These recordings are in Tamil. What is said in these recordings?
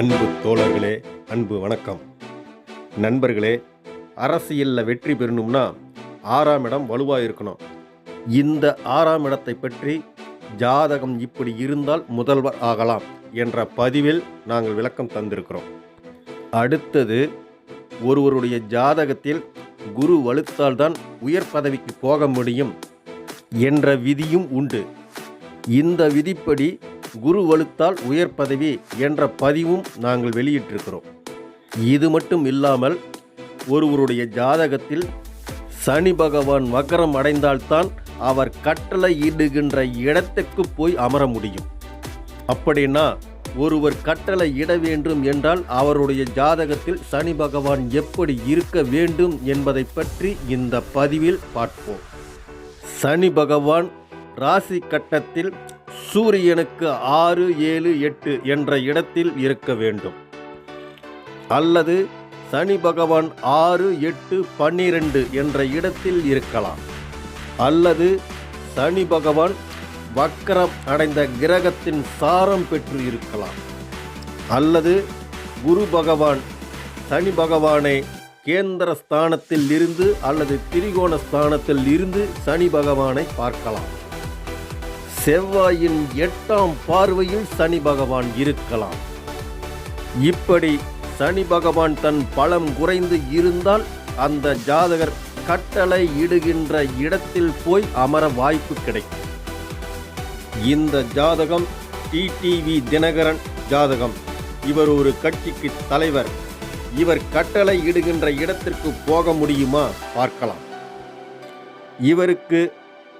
அன்பு தோழர்களே அன்பு வணக்கம். நண்பர்களே அரசியலில் வெற்றி பெறணும்னா ஆறாம் இடம் வலுவாக இருக்கணும். இந்த ஆறாம் இடத்தை பற்றி ஜாதகம் இப்படி இருந்தால் முதல்வர் ஆகலாம் என்ற பதிவில் நாங்கள் விளக்கம் தந்திருக்கிறோம். அடுத்தது ஒருவருடைய ஜாதகத்தில் குரு வலுத்தால் தான் உயர் பதவிக்கு போக முடியும் என்ற விதியும் உண்டு. இந்த விதிப்படி குரு வலுத்தால் உயர் பதவி என்ற பதிவும் நாங்கள் வெளியிட்டிருக்கிறோம். இது மட்டும் இல்லாமல் ஒருவருடைய ஜாதகத்தில் சனி பகவான் வக்கரம் அடைந்தால்தான் அவர் கட்டளை இடுகின்ற இடத்துக்கு போய் அமர முடியும். அப்படின்னா ஒருவர் கட்டளை இட வேண்டும் என்றால் அவருடைய ஜாதகத்தில் சனி பகவான் எப்படி இருக்க வேண்டும் என்பதை பற்றி இந்த பதிவில் பார்ப்போம். சனி பகவான் ராசி கட்டத்தில் சூரியனுக்கு ஆறு ஏழு எட்டு என்ற இடத்தில் இருக்க வேண்டும். அல்லது சனி பகவான் ஆறு எட்டு பன்னிரண்டு என்ற இடத்தில் இருக்கலாம். அல்லது சனி பகவான் வக்கரம் அடைந்த கிரகத்தின் சாரம் பெற்று இருக்கலாம். அல்லது குரு பகவான் சனி பகவானை கேந்திர ஸ்தானத்தில் இருந்து அல்லது திரிகோண ஸ்தானத்தில் இருந்து சனி பகவானை பார்க்கலாம். செவ்வாயின் எட்டாம் பார்வையில் சனி பகவான் இருக்கலாம். இப்படி சனி பகவான் தன் பலம் குறைந்து இருந்தால் அந்த ஜாதகர் கட்டளை இடுகின்ற இடத்தில் போய் அமர வாய்ப்பு கிடைக்கும். இந்த ஜாதகம் டிடிவி தினகரன் ஜாதகம். இவர் ஒரு கட்சிக்கு தலைவர். இவர் கட்டளை இடுகின்ற இடத்திற்கு போக முடியுமா? பார்க்கலாம். இவருக்கு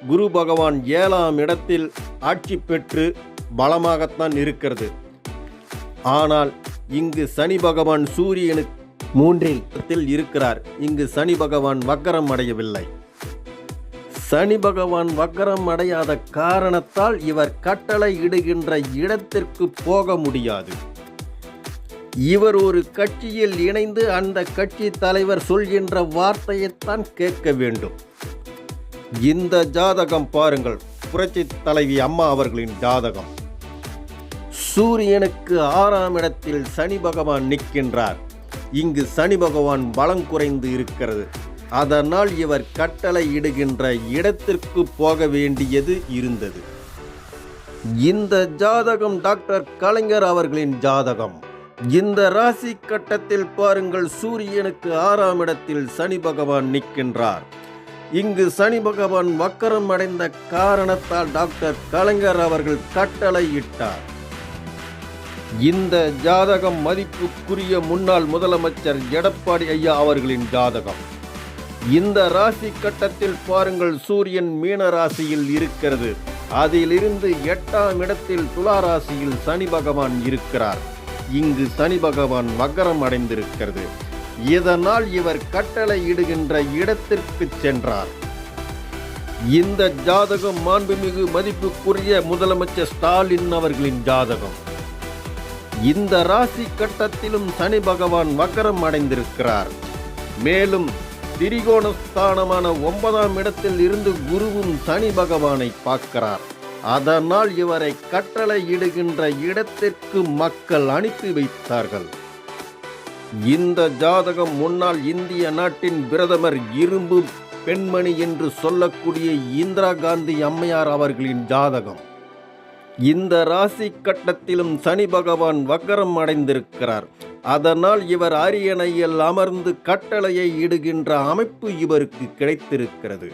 குரு பகவான் ஏழாம் இடத்தில் ஆட்சி பெற்று பலமாகத்தான் இருக்கிறது. ஆனால் இங்கு சனி பகவான் சூரியனுக்கு மூன்றில் இருக்கிறார். இங்கு சனி பகவான் வக்கரம் அடையவில்லை. சனி பகவான் வக்கரம் அடையாத காரணத்தால் இவர் கட்டளை இடுகின்ற இடத்திற்கு போக முடியாது. இவர் ஒரு கட்சியில் இணைந்து அந்த கட்சி தலைவர் சொல்கின்ற வார்த்தையைத்தான் கேட்க வேண்டும். இந்த ஜாதகம் பாருங்கள். புரட்சி தலைவி அம்மா அவர்களின் ஜாதகம். சூரியனுக்கு ஆறாம் இடத்தில் சனி பகவான் நிற்கின்றார். இங்கு சனி பகவான் பலம் குறைந்து இருக்கிறது. அதனால் இவர் கட்டளை இடுகின்ற இடத்திற்கு போக வேண்டியது இருந்தது. இந்த ஜாதகம் டாக்டர் கலைஞர் அவர்களின் ஜாதகம். இந்த ராசி கட்டத்தில் பாருங்கள் சூரியனுக்கு ஆறாம் இடத்தில் சனி பகவான் நிற்கின்றார். இங்கு சனி பகவான் வக்கரம் அடைந்த காரணத்தால் டாக்டர் கலைஞர் அவர்கள் கட்டளையிட்டார். இந்த ஜாதகம் மதிப்புக்குரிய முன்னாள் முதலமைச்சர் எடப்பாடி ஐயா அவர்களின் ஜாதகம். இந்த ராசி கட்டத்தில் பாருங்கள் சூரியன் மீன ராசியில் இருக்கிறது. அதிலிருந்து எட்டாம் இடத்தில் துலா ராசியில் சனி பகவான் இருக்கிறார். இங்கு சனி பகவான் வக்கரம் அடைந்திருக்கிறது. இதனால் இவர் கட்டளை இடுகின்ற இடத்திற்கு சென்றார். இந்த ஜாதகம் மாண்புமிகு மதிப்புக்குரிய முதலமைச்சர் ஸ்டாலின் அவர்களின் ஜாதகம். இந்த ராசி கட்டத்திலும் சனி பகவான் வக்கரம் அடைந்திருக்கிறார். மேலும் திரிகோணஸ்தானமான ஒன்பதாம் இடத்தில் இருந்து குருவும் சனி பகவானை பார்க்கிறார். அதனால் இவரை கட்டளை இடுகின்ற இடத்திற்கு மக்கள் அனுப்பி வைத்தார்கள். இந்த ஜாதகம் முன்னாள் இந்திய நாட்டின் பிரதமர் இரும்பு பெண்மணி என்று சொல்லக்கூடிய இந்திரா காந்தி அம்மையார் அவர்களின் ஜாதகம். இந்த ராசி கட்டத்திலும் சனி பகவான் வக்கரம் அடைந்திருக்கிறார். அதனால் இவர் அரியணையில் அமர்ந்து கட்டளையை இடுகின்ற அமைப்பு இவருக்கு கிடைத்திருக்கிறது.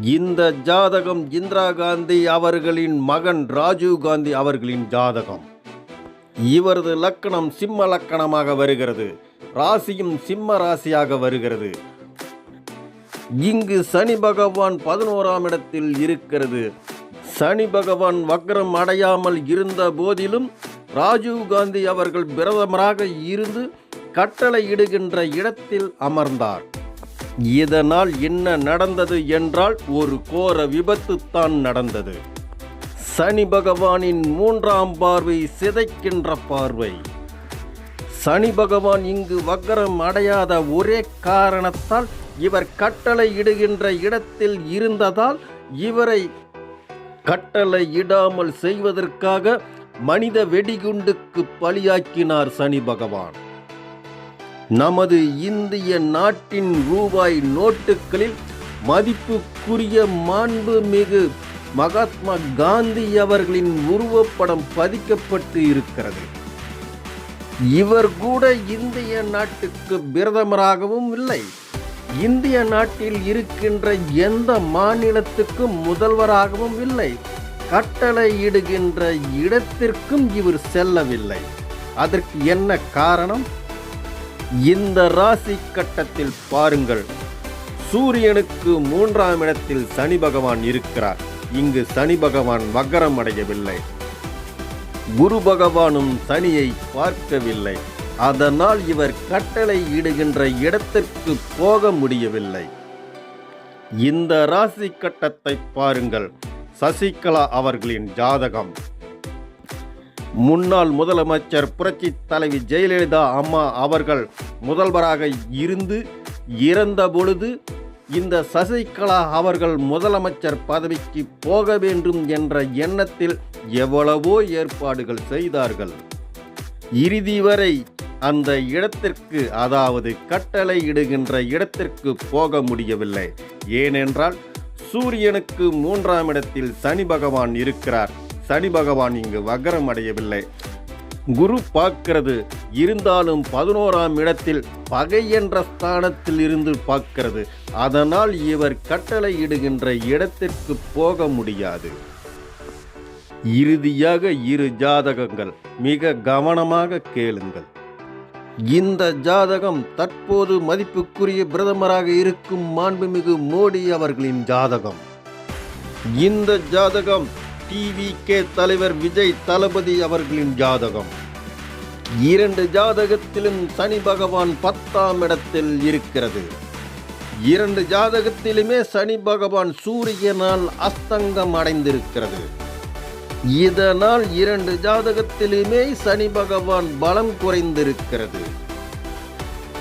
இந்த ஜாதகம் இந்திரா காந்தி அவர்களின் மகன் ராஜீவ் காந்தி அவர்களின் ஜாதகம். இவரது லக்கணம் சிம்ம லக்கணமாக வருகிறது. ராசியும் சிம்ம ராசியாக வருகிறது. இங்கு சனி பகவான் பதினோராம் இடத்தில் இருக்கிறது. சனி பகவான் வக்ரம் அடையாமல் இருந்த போதிலும் ராஜீவ் காந்தி அவர்கள் பிரதமராக இருந்து கட்டளையிடுகின்ற இடத்தில் அமர்ந்தார். இதனால் என்ன நடந்தது என்றால் ஒரு கோர விபத்து தான் நடந்தது. சனி பகவானின் மூன்றாம் பார்வை சிதைக்கின்ற பார்வை. சனி பகவான் இங்கு வக்கரம் அடையாத ஒரே காரணத்தால் இவர் கட்டளை இடுகின்ற இடத்தில் இருந்ததால் இவரை கட்டளை இடாமல் செய்வதற்காக மனித வெடிகுண்டுக்கு பலியாக்கினார் சனி பகவான். நமது இந்திய நாட்டின் ரூபாய் நோட்டுகளில் மதிப்புக்குரிய மாண்புமிகு மகாத்மா காந்தி அவர்களின் உருவப்படம் பதிக்கப்பட்டு இருக்கிறது. இவர் கூட இந்திய நாட்டுக்கு பிரதமராகவும் இல்லை. இந்திய நாட்டில் இருக்கின்ற எந்த மாநிலத்துக்கும் முதல்வராகவும் இல்லை. கட்டளையிடுகின்ற இடத்திற்கும் இவர் செல்லவில்லை. அதற்கு என்ன காரணம்? இந்த ராசி கட்டத்தில் பாருங்கள். சூரியனுக்கு மூன்றாம் இடத்தில் சனி பகவான் இருக்கிறார். இங்கு சனி பகவான் வக்கரம் அடையவில்லை. குரு பகவானும் சனியை பார்க்கவில்லை. அதனால் இவர் கட்டளை இடுகின்ற இடத்திற்கு போக முடியவில்லை. இந்த ராசி கட்டத்தை பாருங்கள். சசிகலா அவர்களின் ஜாதகம். முன்னாள் முதலமைச்சர் புரட்சி தலைவி ஜெயலலிதா அம்மா அவர்கள் முதல்வராக இருந்து இறந்த பொழுது இந்த சசிகலா அவர்கள் முதலமைச்சர் பதவிக்கு போக வேண்டும் என்ற எண்ணத்தில் எவ்வளவோ ஏற்பாடுகள் செய்தார்கள். இறுதி வரை அந்த இடத்திற்கு அதாவது கட்டளை இடுகின்ற இடத்திற்கு போக முடியவில்லை. ஏனென்றால் சூரியனுக்கு மூன்றாம் இடத்தில் சனி பகவான் இருக்கிறார். சனி பகவான் இங்கு வக்கரம் அடையவில்லை. குரு பார்க்கிறது. இருந்தாலும் பதினோராம் இடத்தில் பகை என்ற ஸ்தானத்தில் இருந்து பார்க்கிறது. அதனால் இவர் கட்டளை இடுகின்ற இடத்திற்கு போக முடியாது. இறுதியாக இரு ஜாதகங்கள். மிக கவனமாக கேளுங்கள். இந்த ஜாதகம் தற்போது மதிப்புக்குரிய பிரதமராக இருக்கும் மாண்புமிகு மோடி அவர்களின் ஜாதகம். இந்த ஜாதகம் டிவி கே தலைவர் விஜய் தளபதி அவர்களின் ஜாதகம். இரண்டு ஜாதகத்திலும் சனி பகவான் பத்தாம் இடத்தில் இருக்கிறது. இரண்டு ஜாதகத்திலுமே சனி பகவான் சூரியனால் அஸ்தங்கம் அடைந்திருக்கிறது. இதனால் இரண்டு ஜாதகத்திலுமே சனி பகவான் பலம் குறைந்திருக்கிறது.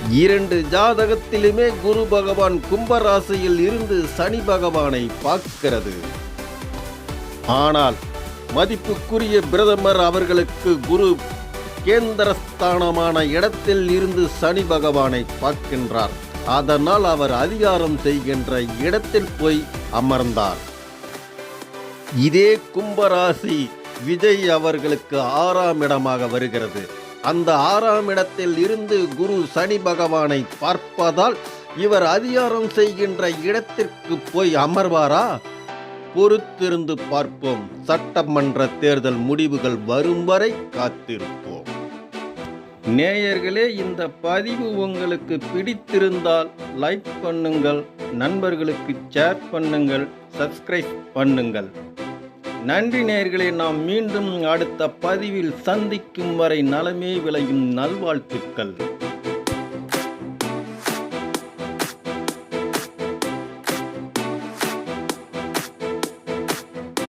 இரண்டு ஜாதகத்திலுமே குரு பகவான் கும்பராசியில் இருந்து சனி பகவானை பார்க்கிறது. ஆனால் மதிப்புக்குரிய பிரதமர் அவர்களுக்கு குரு கேந்திரஸ்தானமான இடத்தில் இருந்து சனி பகவானை பார்க்கின்றார். அதனால் அவர் அதிகாரம் செய்கின்ற இடத்தில் போய் அமர்ந்தார். இதே கும்பராசி விஜய் அவர்களுக்கு ஆறாம் இடமாக வருகிறது. அந்த ஆறாம் இடத்தில் இருந்து குரு சனி பகவானை பார்ப்பதால் இவர் அதிகாரம் செய்கின்ற இடத்திற்கு போய் அமர்வாரா? பொறுத்திருந்து பார்ப்போம். சட்டமன்ற தேர்தல் முடிவுகள் வரும் வரை காத்திருப்போம். நேயர்களே இந்த பதிவு உங்களுக்கு பிடித்திருந்தால் லைக் பண்ணுங்கள் நண்பர்களுக்கு ஷேர் பண்ணுங்கள் சப்ஸ்கிரைப் பண்ணுங்கள். நன்றி நேயர்களே நாம் மீண்டும் அடுத்த பதிவில் சந்திக்கும் வரை நலமே விளையும் நல்வாழ்த்துக்கள்.